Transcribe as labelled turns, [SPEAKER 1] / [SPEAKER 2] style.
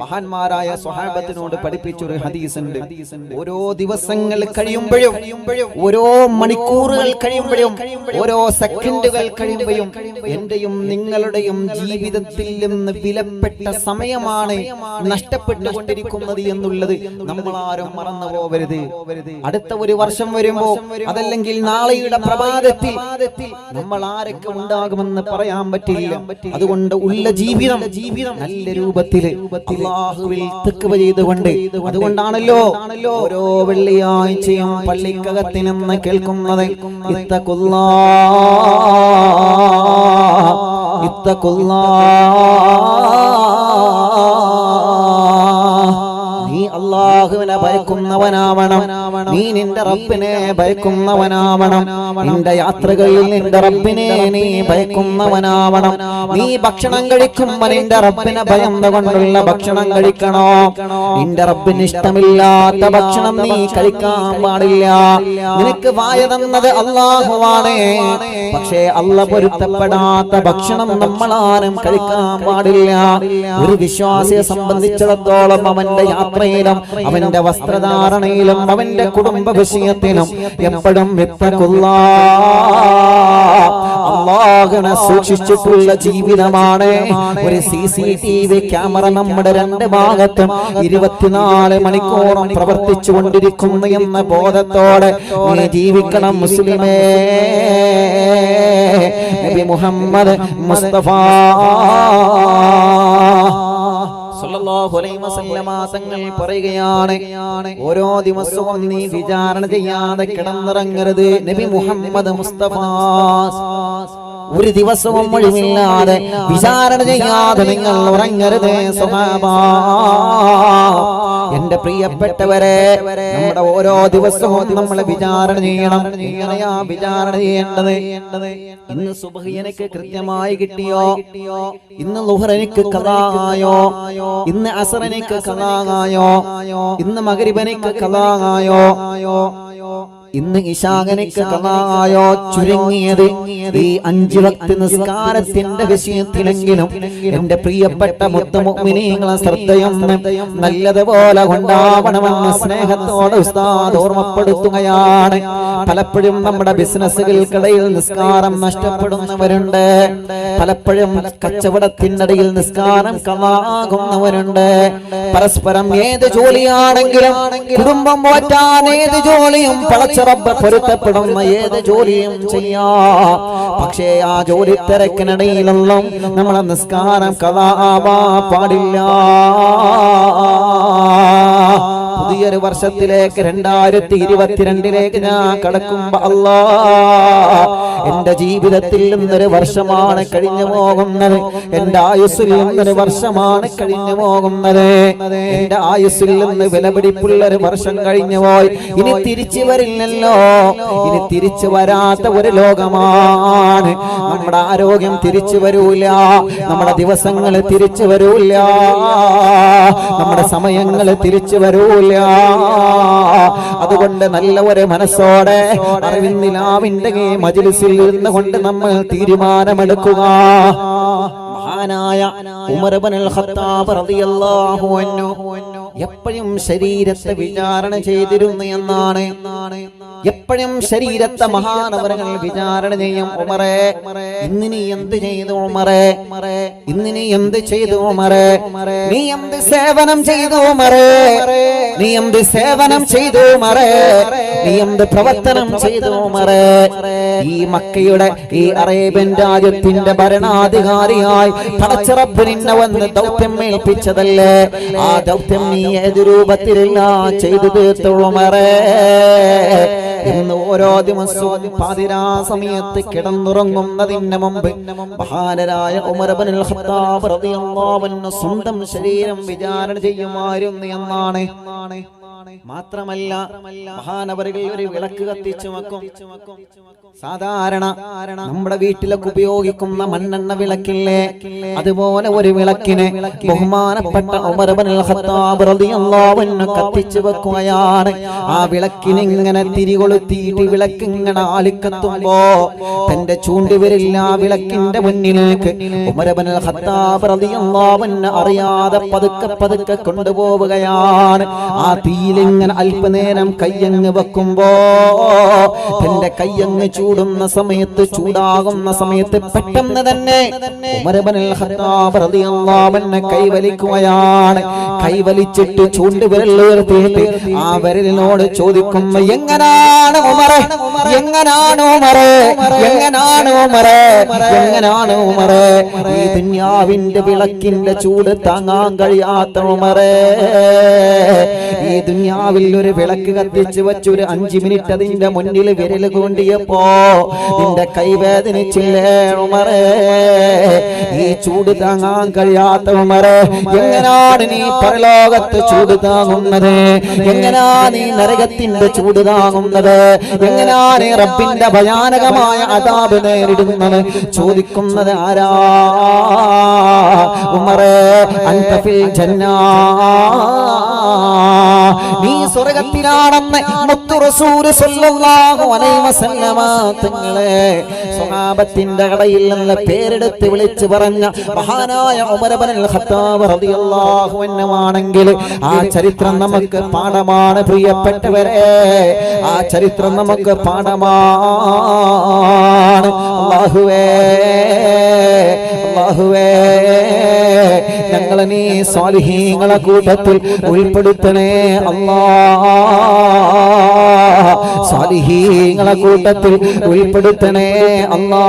[SPEAKER 1] മഹാന്മാരായ സ്വഹാബത്തിനോട് പഠിപ്പിച്ച ഒരു ഹദീസ് ഓരോ ദിവസങ്ങൾ കഴിയുമ്പോഴും ഓരോ മണിക്കൂറുകൾ കഴിയുമ്പോഴും ഓരോ സെക്കൻഡുകൾ കഴിയുമ്പോഴും എന്റെയും നിങ്ങളുടെയും ജീവിതത്തിൽ നിന്ന് വിലപ്പെട്ട സമയമാണ് നഷ്ടപ്പെട്ടുകൊണ്ടിരിക്കുന്നത് എന്നുള്ളത്. നമ്മൾ ആരും മറന്നു പോവരുത് അടുത്ത ഒരു വർഷം വരുമ്പോ അതല്ലെങ്കിൽ നാളെയുടെ പ്രഭാതത്തിൽ നമ്മൾ ആരൊക്കെ ഉണ്ടാകുമെന്ന് പറയാൻ പറ്റില്ല. അതുകൊണ്ട് ഉള്ള ജീവിതം ജീവിതം നല്ല രൂപത്തിൽ അള്ളാഹുവിൽ തെക്കുവ ചെയ്തുകൊണ്ട് അതുകൊണ്ടാണല്ലോ ഓരോ വെള്ളിയാഴ്ചയും പള്ളിക്കകത്തിനെന്ന് കേൾക്കുന്നത് ഇത്തക്കുള്ള ഇത്തക്കുള്ള അള്ളാഹുവിനെ ഭയക്കുന്നവനാവണം നീ നിന്റെ റബ്ബിനെ ഭയക്കുന്നവനാവണം നിന്റെ യാത്രകളിൽ നിന്റെ റബ്ബിനെ നീ ഭയക്കുന്നവനാവണം നീ ഭക്ഷണം കഴിക്കുമ്പോ നിന്റെ റബ്ബിനെ ഭയന്നുകൊണ്ടുള്ള ഭക്ഷണം കഴിക്കണോ? നിന്റെ റബ്ബിന് ഇഷ്ടമില്ലാത്ത ഭക്ഷണം നീ കഴിക്കാൻ പാടില്ല. നിനക്ക് വായ തന്നത് അള്ളാഹുവാണ്. പക്ഷേ അല്ല പൊരുത്തപ്പെടാത്ത ഭക്ഷണം നമ്മളാരും കഴിക്കാൻ പാടില്ല. ഒരു വിശ്വാസിയെ സംബന്ധിച്ചിടത്തോളം അവന്റെ യാത്രയിലും അവന്റെ വസ്ത്രധാരണയിലും അവന്റെ കുടുംബ വിഷയത്തിലും എപ്പോഴും അള്ളാഹുനെ സൂക്ഷിച്ചിട്ടുള്ള ജീവിതമാണ്. ഒരു C C T V camera നമ്മുടെ രണ്ട് ഭാഗത്തും ഇരുപത്തിനാല് മണിക്കൂറും പ്രവർത്തിച്ചു കൊണ്ടിരിക്കുന്നു എന്ന ബോധത്തോടെ ജീവിക്കണം മുസ്ലിമേ. നബി മുഹമ്മദ് മുസ്തഫ തങ്ങൾ പറയുകയാണ് ഓരോ ദിവസവും നീ വിചാരണ ചെയ്യാതെ കിടന്നിറങ്ങരുത്. നബി മുഹമ്മദ് മുസ്തഫ ഒരു ദിവസവും ഒഴിവില്ലാതെ വിചാരണ ചെയ്യാതെ നിങ്ങൾ ഉറങ്ങരുത് സ്വഭാവാ. എന്റെ പ്രിയപ്പെട്ടവരെ നമ്മുടെ ഓരോ ദിവസവും നമ്മൾ വിചാരണ ചെയ്യണം. എങ്ങനെയാ വിചാരണ ചെയ്യേണ്ടത്? ഇന്ന് സുബഹിയനക്ക് എനിക്ക് കൃത്യമായി കിട്ടിയോ? ഇന്ന് ലുഹർ എനിക്ക് കഥായോ ഇന്ന് അസർ എനിക്ക് കഥായോ ഇന്ന് മകരിബ് എനിക്ക് കഥായോ ഇന്ന് ഇശാകനിക്ക് കഥായോ ചുരുങ്ങിയത് ഈ അഞ്ചു ഭക്തി നിസ്കാരത്തിന്റെ വിഷയത്തിലെങ്കിലും എന്റെ പ്രിയപ്പെട്ട മുത്തമുമിനീങ്ങളെ ശ്രദ്ധയൊന്ന് നല്ലതുപോലെ കൊണ്ടാവണമെന്ന് സ്നേഹത്തോടെ ഉസ്താദ് ഓർമ്മപ്പെടുത്തുകയാണ്. പലപ്പോഴും നമ്മുടെ ബിസിനസ്സുകൾക്കിടയിൽ നിസ്കാരം നഷ്ടപ്പെടുന്നവരുണ്ട്. പലപ്പോഴും കച്ചവടത്തിനിടയിൽ നിസ്കാരം കളാകുന്നവരുണ്ട് പരസ്പരം ഏത് ജോലിയാണെങ്കിലും കുടുംബം പോറ്റാൻ ഏത് ജോലിയും പളച്ചറബ് പൊരുത്തപ്പെടുന്ന ഏത് ജോലിയും ചെയ്യാ. പക്ഷേ ആ ജോലി തിരക്കിനിടയിലൊന്നും നമ്മളെ നിസ്കാരം കലാവാ പാടില്ല. പുതിയൊരു വർഷത്തിലേക്ക് രണ്ടായിരത്തി ഇരുപത്തിരണ്ടിലേക്ക് ഞാൻ കടക്കുമ്പോ അല്ലാ എന്റെ ജീവിതത്തിൽ നിന്നൊരു വർഷമാണ് കഴിഞ്ഞു പോകുന്നത്. എന്റെ ആയുസ്സിൽ നിന്നൊരു വർഷമാണ് കഴിഞ്ഞു പോകുന്നത്. എന്റെ ആയുസ്സിൽ നിന്ന് വിലപിടിപ്പുള്ള ഒരു വർഷം കഴിഞ്ഞു പോയി. ഇനി തിരിച്ചു വരില്ലല്ലോ. ഇനി തിരിച്ചു വരാത്ത ഒരു ലോകമാണ്. നമ്മുടെ ആരോഗ്യം തിരിച്ചു വരൂല. നമ്മുടെ ദിവസങ്ങൾ തിരിച്ചു വരൂല. നമ്മുടെ സമയങ്ങൾ തിരിച്ചു വരൂല. അതുകൊണ്ട് നല്ല ഒരു മനസ്സോടെ അറിവിന്ദിലാവിന്റെ ഈ മജിലിസിൽ ഇരുന്ന് കൊണ്ട് നമ്മൾ തീരുമാനമെടുക്കുക. മഹാനായ ഖത്താബ് റളിയല്ലാഹു അൻഹു എപ്പോഴും ശരീരത്തെ വിചാരണ ചെയ്തിരുന്നു എന്നാണ്. എപ്പോഴും ശരീരത്തെ മഹാനവരങ്ങൾ വിചാരണ ചെയ്യും ഉമറേ ഇന്നിനി എന്ത് ചെയ്തു ഉമറേ? ഇന്നിനി എന്ത് ചെയ്തു ഉമറേ? നീ എന്ത് സേവനം ചെയ്തു ഉമറെ? നീ എന്ത് സേവനം ചെയ്തു മറേ? നീ എന്ത് പ്രവർത്തനം ചെയ്തു മറേ? ഈ മക്കയുടെ ഈ അറേബ്യൻ രാജ്യത്തിന്റെ ഭരണാധികാരിയായി പടച്ചിറപ്പ് നിന്നെ വന്ന് ദൗത്യം ഏൽപ്പിച്ചതല്ലേ? ആ ദൗത്യം നീ ഏത് രൂപത്തിലില്ല ചെയ്തു തീർത്തുള്ളമറേ ഇന്ന് ഓരോ ദിവസവും പാതിരാ സമയത്ത് കിടന്നുറങ്ങുന്നതിന് മുമ്പ് മഹാനരായ അൻഹു സ്വന്തം ശരീരം വിചാരണ ചെയ്യുമായിരുന്നു എന്നാണ്. മാത്രമല്ല മഹാനവറുകൾ ഒരു വിളക്ക് കത്തിച്ചു വെക്കും. സാധാരണ നമ്മുടെ വീട്ടിലൊക്കെ ഉപയോഗിക്കുന്ന മണ്ണെണ്ണ വിളക്കില്ലേ? അതുപോലെ ഒരു വിളക്കിനെ ബഹുമാനപ്പെട്ട കത്തിച്ചു വെക്കുകയാണ്. ആ വിളക്കിന് ഇങ്ങനെ തിരികൊളുത്തിയിട്ട് വിളക്ക് ഇങ്ങനെ ആലിക്കത്തുമ്പോ തന്റെ ആ വിളക്കിന്റെ മുന്നിലേക്ക് ഉമരബനൽ അൻഹു അറിയാതെ പതുക്കെ പതുക്കെ കൊണ്ടുപോവുകയാണ്. ആ തീയിലിങ്ങനെ അല്പനേരം കയ്യങ്ങ് വെക്കുമ്പോ തന്റെ കയ്യങ്ങ് ചൂടുന്ന സമയത്ത് ചൂടാകുന്ന സമയത്ത് പെട്ടെന്ന് തന്നെ കൈവലിക്കുകയാണ്. കൈവലിച്ചിട്ട് ചൂണ്ടുവിരൽ ഉയർത്തിയിട്ട് ആ വിരലിനോട് ചോദിക്കും എങ്ങനാണ് ഉമറെ എങ്ങനാണ് എങ്ങനാണ് എങ്ങനാണ് ഈ ദുന്യാവിന്റെ വിളക്കിന്റെ ചൂട് താങ്ങാൻ കഴിയാത്ത ഉമറേ ഈ ദുന്യാവിൽ ഒരു വിളക്ക് കത്തിച്ചു വെച്ച് ഒരു അഞ്ചു മിനിറ്റ് അതിന്റെ മുന്നിൽ വിരൽ കൊണ്ടിയപ്പോ നിന്റെ കൈവേദനിച്ചില്ലേ ഉമറേ? ഈ ചൂട് താങ്ങാൻ കഴിയാത്ത ഉമറേ എങ്ങനാണ് നീ പരലോകത്ത് ചൂട് താങ്ങുന്നത്? എങ്ങനാ നീ നരകത്തിന്റെ ചൂട് താങ്ങുന്നത്? എങ്ങനാണ് റബ്ബിന്റെ ഭയാനകമായ അതാപ് നേരിടുന്നത്? ചോദിക്കുന്നത് ആരാ? ഉമറേ അൻതഫിൽ ജന്നാ. നീ സ്വർഗത്തിലാണെന്ന് മുത്തു സല്ലല്ലാഹു അലൈഹി വസല്ലമ തങ്ങളെ സ്വഹാബത്തിന്റെ കടയിൽ നിന്ന് പേരെടുത്ത് വിളിച്ചു പറഞ്ഞ മഹാനായ ഉമർ ഇബ്നുൽ ഖത്താബ് റളിയല്ലാഹു അൻഹു ആണെങ്കിൽ ആ ചരിത്രം നമുക്ക് പാഠമാണ് പ്രിയപ്പെട്ടവരെ. ആ ചരിത്രം നമുക്ക് പാഠമാണ്. അല്ലാഹുവേ അല്ലാഹുവേ. ഞങ്ങളെ നീ സ്വാലിഹീങ്ങളെ കൂട്ടത്തിൽ ഉൾപ്പെടുത്തണേ. അല്ലാ. സ്വാലിഹീങ്ങളെ കൂട്ടത്തിൽ ഉൾപ്പെടുത്തണേ. അല്ലാ.